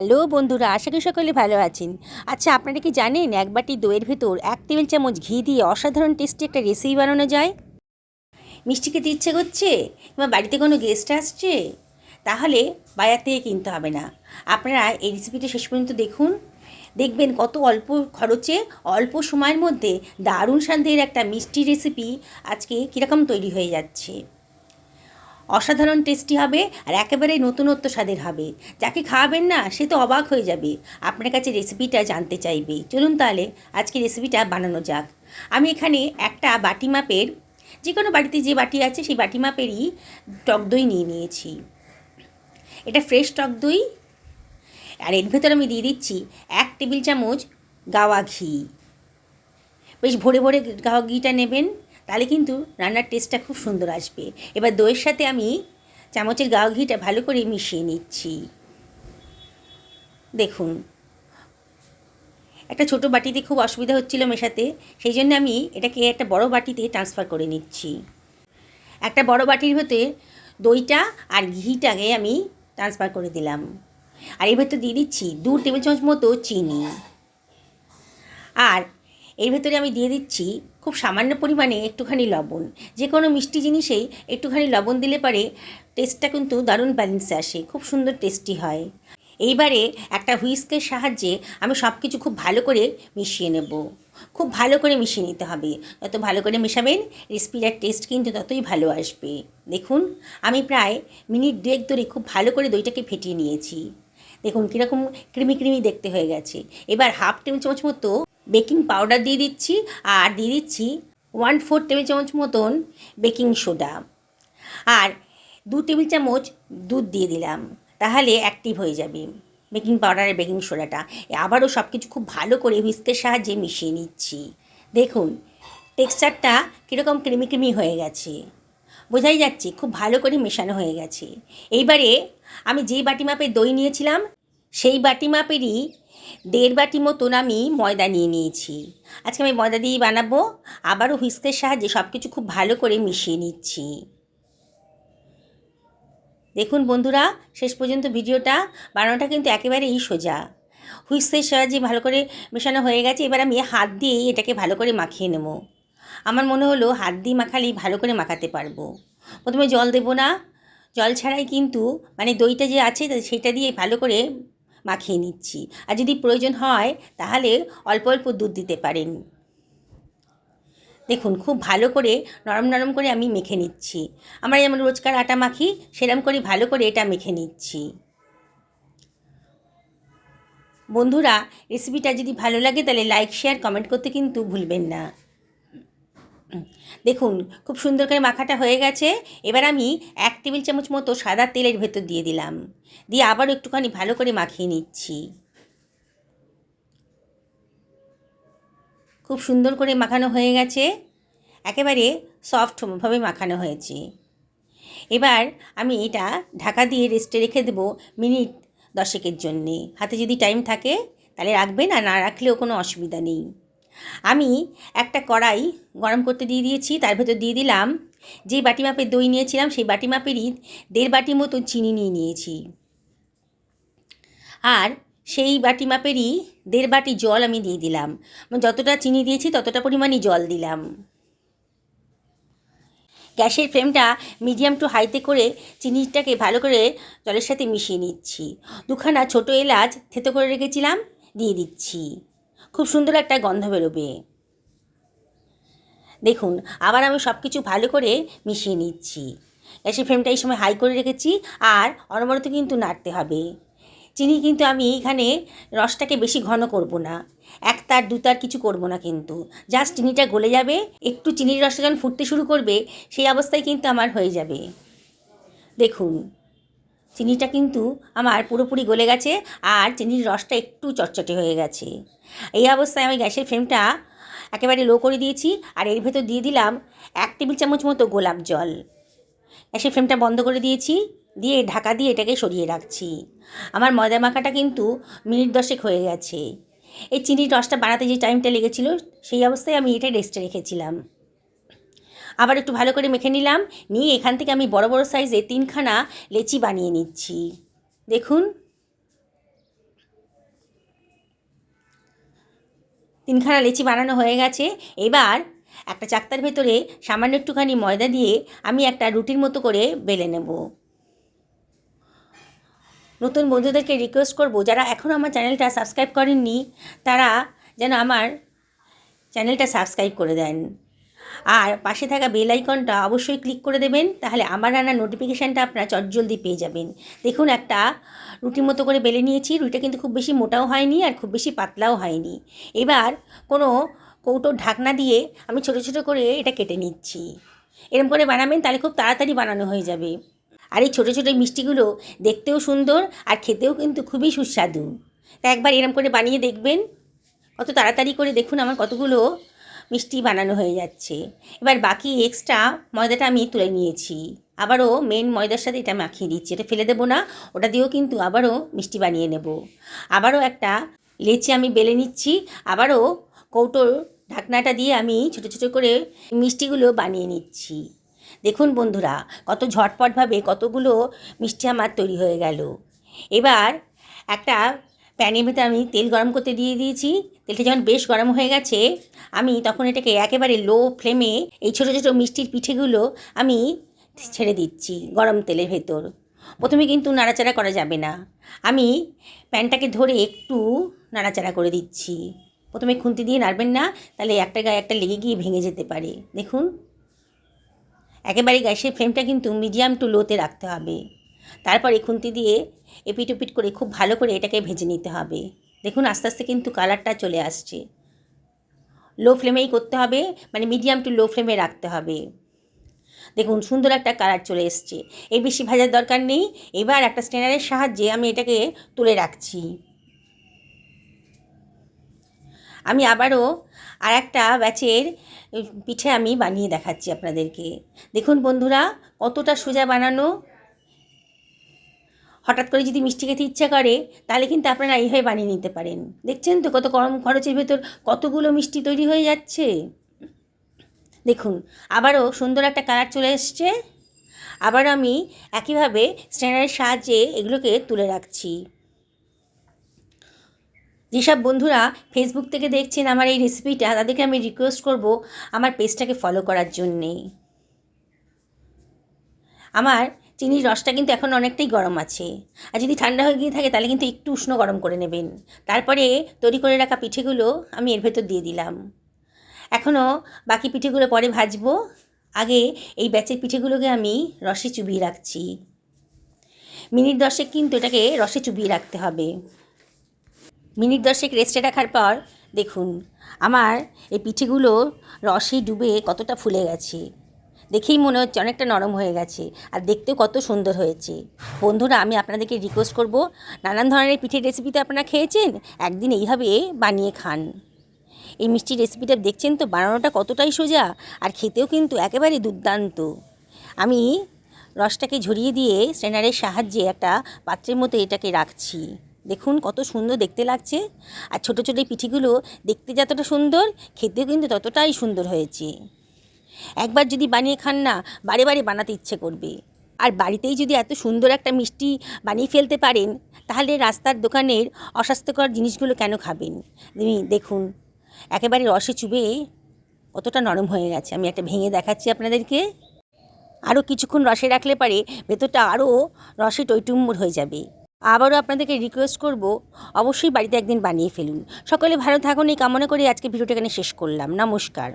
Hello বন্ধুরা, আশা করি সকলে ভালো আছেন। আচ্ছা আপনারা কি জানেন এক বাটি দইয়ের ভেতর এক টেবিল চামচ ঘি দিয়ে অসাধারণ টেস্টি একটা রেসিপি বানানো যায়? মিষ্টি খেতে ইচ্ছে করছে? কিংবা বাড়িতে কোনো গেস্ট আসছে? তাহলে বাজার থেকে কিনতে হবে না। আপনারা এই রেসিপিটা শেষ পর্যন্ত দেখুন। দেখবেন কত অল্প খরচে, অল্প সময়ের মধ্যে দারুণ শান্তির একটা মিষ্টি রেসিপি আজকে কীরকম তৈরি হয়ে যাচ্ছে। অসাধারণ টেস্টি হবে আর একেবারে নতুনত্ব স্বাদের হবে। যাকে খাওয়াবেন না, সে তো অবাক হয়ে যাবে। আপনার কাছে রেসিপিটা জানতে চাইবে। চলুন তাহলে আজকে রেসিপিটা বানানো যাক। আমি এখানে একটা বাটি মাপের যে কোনো বাড়িতে যে বাটি আছে সেই বাটি মাপেরই টক দই নিয়ে নিয়েছি। এটা ফ্রেশ টক দই। আর এর ভেতর আমি দিয়ে দিচ্ছি এক টেবিল চামচ গাওয়া ঘি। বেশ ভরে ভরে গাওয়া ঘিটা নেবেন। তাহলে কিন্তু রান্নার টেস্টটা খুব সুন্দর আসবে। এবার দইয়ের সাথে আমি চামচের গাওয়া ঘিটা ভালো করে মিশিয়ে নিচ্ছি। দেখুন, একটা ছোট বাটিতে খুব অসুবিধা হচ্ছিল মেশাতে, সেই জন্য আমি এটাকে একটা বড় বাটিতে ট্রান্সফার করে নিচ্ছি। একটা বড় বাটির ভেতরে দইটা আর ঘিটাকে আমি ট্রান্সফার করে দিলাম। আর এর তো দিয়ে দিচ্ছি দু টেবিল চামচ মতো চিনি। আর এর ভেতরে আমি দিয়ে দিচ্ছি খুব সামান্য পরিমাণে একটুখানি লবণ। যে কোনো মিষ্টি জিনিসেই একটুখানি লবণ দিলে পারে টেস্টটা কিন্তু দারুণ ব্যালেন্সে আসে, খুব সুন্দর টেস্টি হয়। এইবারে একটা হুইস্কের সাহায্যে আমি সব কিছু খুব ভালো করে মিশিয়ে নেব। খুব ভালো করে মিশিয়ে নিতে হবে। যত ভালো করে মেশাবেন রেসিপিটার টেস্ট কিন্তু ততই ভালো আসবে। দেখুন, আমি প্রায় মিনিট দুয়েক ধরে খুব ভালো করে দইটাকে ফেটিয়ে নিয়েছি। দেখুন, কীরকম ক্রিমি ক্রিমি দেখতে হয়ে গেছে। এবার হাফ টেবিল চামচ মতো বেকিং পাউডার দিয়ে দিচ্ছি আর দিয়ে দিচ্ছি ওয়ান ফোর টেবিল চামচ মতন বেকিং সোডা। আর দু টেবিল চামচ দুধ দিয়ে দিলাম, তাহলে অ্যাক্টিভ হয়ে যাবে বেকিং পাউডারের বেকিং সোডাটা। আবারও সব কিছু খুব ভালো করে হুইস্কের সাহায্যে মিশিয়ে নিচ্ছি। দেখুন টেক্সচারটা কীরকম ক্রিমি ক্রিমি হয়ে গেছে। বোঝাই যাচ্ছে খুব ভালো করে মেশানো হয়ে গেছে। এইবারে আমি যেই বাটি মাপের দই নিয়েছিলাম, সেই বাটি মাপেরই দেড় বাটি মতন আমি ময়দা নিয়ে নিয়েছি। আজকে আমি ময়দা দিয়েই বানাবো। আবারও হুইস্কের সাহায্যে সব কিছু খুব ভালো করে মিশিয়ে নিচ্ছি। দেখুন বন্ধুরা, শেষ পর্যন্ত ভিডিওটা, বানানোটা কিন্তু একেবারেই সোজা। হুইস্কের সাহায্যে ভালো করে মেশানো হয়ে গেছে, এবার আমি হাত দিয়েই এটাকে ভালো করে মাখিয়ে নেব। আমার মনে হলো হাত দিয়ে মাখালেই ভালো করে মাখাতে পারব। প্রথমে জল দেবো না। জল ছাড়াই কিন্তু মানে দইটা যে আছে, সেটা দিয়ে ভালো করে মাখিয়ে নিচ্ছি। আর যদি প্রয়োজন হয়, তাহলে অল্প অল্প দুধ দিতে পারেন। দেখুন, খুব ভালো করে নরম নরম করে আমি মেখে নিচ্ছি। আমরা যেমন রোজকার আটা মাখি, সেরম করে ভালো করে এটা মেখে নিচ্ছি। বন্ধুরা রেসিপিটা যদি ভালো লাগে, তাহলে লাইক শেয়ার কমেন্ট করতে কিন্তু ভুলবেন না। দেখুন, খুব সুন্দর করে মাখাটা হয়ে গেছে। এবার আমি এক টেবিল চামচ মতো সাদা তেলের ভেতর দিয়ে দিলাম। দিয়ে আবার একটুখানি ভালো করে মাখিয়ে নিচ্ছি। খুব সুন্দর করে মাখানো হয়ে গেছে। একেবারে সফটভাবে মাখানো হয়েছে। এবার আমি এটা ঢাকা দিয়ে রেস্টে রেখে দেবো মিনিট দশেকের জন্যে। হাতে যদি টাইম থাকে, তাহলে রাখবেন আর না রাখলেও কোনো অসুবিধা নেই। আমি একটা কড়াই গরম করতে দিয়ে দিয়েছি, তার ভেতর দিয়ে দিলাম যে বাটি মাপের দই নিয়েছিলাম, সেই বাটি মাপেরই দেড় বাটি মতো চিনি নিয়ে নিয়েছি। আর সেই বাটি মাপেরই দেড় বাটি জল আমি দিয়ে দিলাম। যতটা চিনি দিয়েছি, ততটা পরিমাণই জল দিলাম। গ্যাসের ফ্লেমটা মিডিয়াম টু হাইতে করে চিনিটাকে ভালো করে জলের সাথে মিশিয়ে নিচ্ছি। দুখানা ছোটো এলাচ থেতো করে রেখেছিলাম, দিয়ে দিচ্ছি। খুব সুন্দর একটা গন্ধ বেরোবে। দেখুন, আবার আমি সব কিছু ভালো করে মিশিয়ে নিচ্ছি। গ্যাসের ফ্লেমটা এই সময় হাই করে রেখেছি, আর অনবরত কিন্তু নাড়তে হবে। চিনি কিন্তু আমি এখানে রসটাকে বেশি ঘন করব না। এক তার, দু তার কিছু করব না কিন্তু। জাস্ট চিনিটা গলে যাবে, একটু চিনির রসটা যখন ফুটতে শুরু করবে, সেই অবস্থায় কিন্তু আমার হয়ে যাবে। দেখুন চিনিটা কিন্তু আমার পুরোপুরি গলে গেছে আর চিনির রসটা একটু চটচটে হয়ে গেছে। এই অবস্থায় আমি গ্যাসের ফ্লেমটা একেবারে লো করে দিয়েছি আর এর ভেতর দিয়ে দিলাম এক টেবিল চামচ মতো গোলাপ জল। গ্যাসের ফ্লেমটা বন্ধ করে দিয়েছি, দিয়ে ঢাকা দিয়ে এটাকে সরিয়ে রাখছি। আমার ময়দা মাখাটা কিন্তু মিনিট দশেক হয়ে গেছে। এই চিনির রসটা বানাতে যে টাইমটা লেগেছিল, সেই অবস্থায় আমি এটা রেস্টে রেখেছিলাম। আবার একটু ভালো করে মেখে নিলাম। নিয়ে এখান থেকে আমি বড় বড় সাইজে তিনখানা লেচি বানিয়ে নিচ্ছি। দেখুন। তিনখানা লেচি বানানো হয়ে গেছে। এবার একটা চাকতার ভেতরে সামান্য একটুখানি ময়দা দিয়ে আমি একটা রুটির মতো করে বেলে নেব। নতুন বন্ধুদেরকে রিকোয়েস্ট করব, যারা এখনও আমার চ্যানেলটা সাবস্ক্রাইব করেননি, তারা যেন আমার চ্যানেলটা সাবস্ক্রাইব করে দেন। আর পাশে থাকা বেল আইকনটা অবশ্যই ক্লিক করে দেবেন, তাহলে আমার রান্নার নোটিফিকেশানটা আপনারা চটজলদি পেয়ে যাবেন। দেখুন, একটা রুটির মতো করে বেলে নিয়েছি, রুটিটা কিন্তু খুব বেশি মোটাও হয়নি আর খুব বেশি পাতলাও হয়নি। এবার কোনো কৌটোর ঢাকনা দিয়ে আমি ছোটো ছোটো করে এটা কেটে নিচ্ছি। এরম করে বানাবেন, তাহলে খুব তাড়াতাড়ি বানানো হয়ে যাবে। আর এই ছোটো ছোটো মিষ্টিগুলো দেখতেও সুন্দর আর খেতেও কিন্তু খুবই সুস্বাদু। তা একবার এরম করে বানিয়ে দেখবেন। কত তাড়াতাড়ি করে দেখুন আমার কতগুলো মিষ্টি বানানো হয়ে যাচ্ছে। এবার বাকি এক্সট্রা ময়দাটা আমি তুলে নিয়েছি। আবারও মেন ময়দার সাথে এটা মাখিয়ে দিচ্ছি। এটা ফেলে দেবো না, ওটা দিয়েও কিন্তু আবারও মিষ্টি বানিয়ে নেব। আবারও একটা লেচি আমি বেলে নিচ্ছি। আবারও কৌটোর ঢাকনাটা দিয়ে আমি ছোটো ছোটো করে মিষ্টিগুলো বানিয়ে নিচ্ছি। দেখুন বন্ধুরা, কত ঝটপটভাবে কতগুলো মিষ্টি আমার তৈরি হয়ে গেল। এবার একটা প্যানের ভেতরে আমি তেল গরম করতে দিয়ে দিয়েছি। তেলটা যখন বেশ গরম হয়ে গেছে, আমি তখন এটাকে একেবারে লো ফ্লেমে এই ছোটো ছোটো মিষ্টির পিঠেগুলো আমি ছেড়ে দিচ্ছি গরম তেলের ভেতর। প্রথমে কিন্তু নাড়াচাড়া করা যাবে না। আমি প্যানটাকে ধরে একটু নাড়াচাড়া করে দিচ্ছি। প্রথমে খুন্তি দিয়ে নাড়বেন না, তাহলে একটা গায়ে একটা লেগে গিয়ে ভেঙে যেতে পারে। দেখুন। একেবারে গ্যাসের ফ্লেমটা কিন্তু মিডিয়াম টু লোতে রাখতে হবে। তারপরে খুন্তি দিয়ে এপিট ওপিট করে খুব ভালো করে এটাকে ভেজে নিতে হবে। দেখুন আস্তে আস্তে কিন্তু কালারটা চলে আসছে। লো ফ্লেমেই করতে হবে মানে মিডিয়াম টু লো ফ্লেমে রাখতে হবে। দেখুন সুন্দর একটা কালার চলে এসছে। এই বেশি ভাজার দরকার নেই। এবার একটা স্ট্যান্ডারের সাহায্যে আমি এটাকে তুলে রাখছি। আমি আবারও আর একটা ব্যাচের পিঠে আমি বানিয়ে দেখাচ্ছি আপনাদেরকে। দেখুন বন্ধুরা, কতটা সোজা বানানো হঠাৎ করে যদি মিষ্টি খেতে ইচ্ছা করে, তাহলে কিন্তু আপনারা এইভাবে বানিয়ে নিতে পারেন। দেখছেন তো কত কম খরচের ভেতর কতগুলো মিষ্টি তৈরি হয়ে যাচ্ছে? দেখুন, আবারও সুন্দর একটা কালার চলে এসছে। আবার আমি একইভাবে স্ট্যান্ডারের সাহায্যে এগুলোকে তুলে রাখছি। যেসব বন্ধুরা ফেসবুক থেকে দেখছেন আমার এই রেসিপিটা তাদেরকে আমি রিকোয়েস্ট করব আমার পেজটাকে ফলো করার জন্যে। আমার চিনির রসটা কিন্তু এখন অনেকটাই গরম আছে। আর যদি ঠান্ডা হয়ে গিয়ে থাকে, তাহলে কিন্তু একটু উষ্ণ গরম করে নেবেন। তারপরে তৈরি করে রাখা পিঠেগুলো আমি এর ভেতর দিয়ে দিলাম। এখনও বাকি পিঠেগুলো পরে ভাজবো। আগে এই ব্যাচের পিঠেগুলোকে আমি রসে চুবিয়ে রাখছি। মিনিট দশেক কিন্তু এটাকে রসে চুবিয়ে রাখতে হবে। মিনিট দশেক রেস্টে রাখার পর দেখুন, আমার এই পিঠেগুলো রসে ডুবে কতটা ফুলে গেছে। দেখেই মনে হচ্ছে অনেকটা নরম হয়ে গেছে। আর দেখতেও কত সুন্দর হয়েছে। বন্ধুরা, আমি আপনাদেরকে রিকোয়েস্ট করব, নানান ধরনের পিঠের রেসিপি তো আপনারা খেয়েছেন? একদিন এইভাবে বানিয়ে খান। এই মিষ্টি রেসিপিটা দেখছেন তো? বানানোটা কতটাই সোজা, আর খেতেও কিন্তু একেবারে দুর্দান্ত। আমি রসটাকে ঝরিয়ে দিয়ে স্ট্রেনারের সাহায্যে একটা পাত্রের মতো এটাকে রাখছি। দেখুন কত সুন্দর দেখতে লাগছে। আর ছোটো ছোটো পিঠিগুলো দেখতে যতটা সুন্দর, খেতেও কিন্তু ততটাই সুন্দর হয়েছে। একবার যদি বানিয়ে খান না, বারে বারে বানাতে ইচ্ছে করবে। আর বাড়িতেই যদি এত সুন্দর একটা মিষ্টি বানিয়ে ফেলতে পারেন, তাহলে রাস্তার দোকানের অস্বাস্থ্যকর জিনিসগুলো কেন খাবেন? দেখুন, একেবারে রসে চুবে কতটা নরম হয়ে গেছে। আমি একটা ভেঙে দেখাচ্ছি আপনাদেরকে। আরও কিছুক্ষণ রসে রাখলে পারে ভেতরটা আরও রসে টইটুম্বুর হয়ে যাবে। আবারও আপনাদেরকে রিকোয়েস্ট করব, অবশ্যই বাড়িতে একদিন বানিয়ে ফেলুন। সকলে ভালো থাকুন, এই কামনা করে আজকে ভিডিওটা এখানে শেষ করলাম। নমস্কার।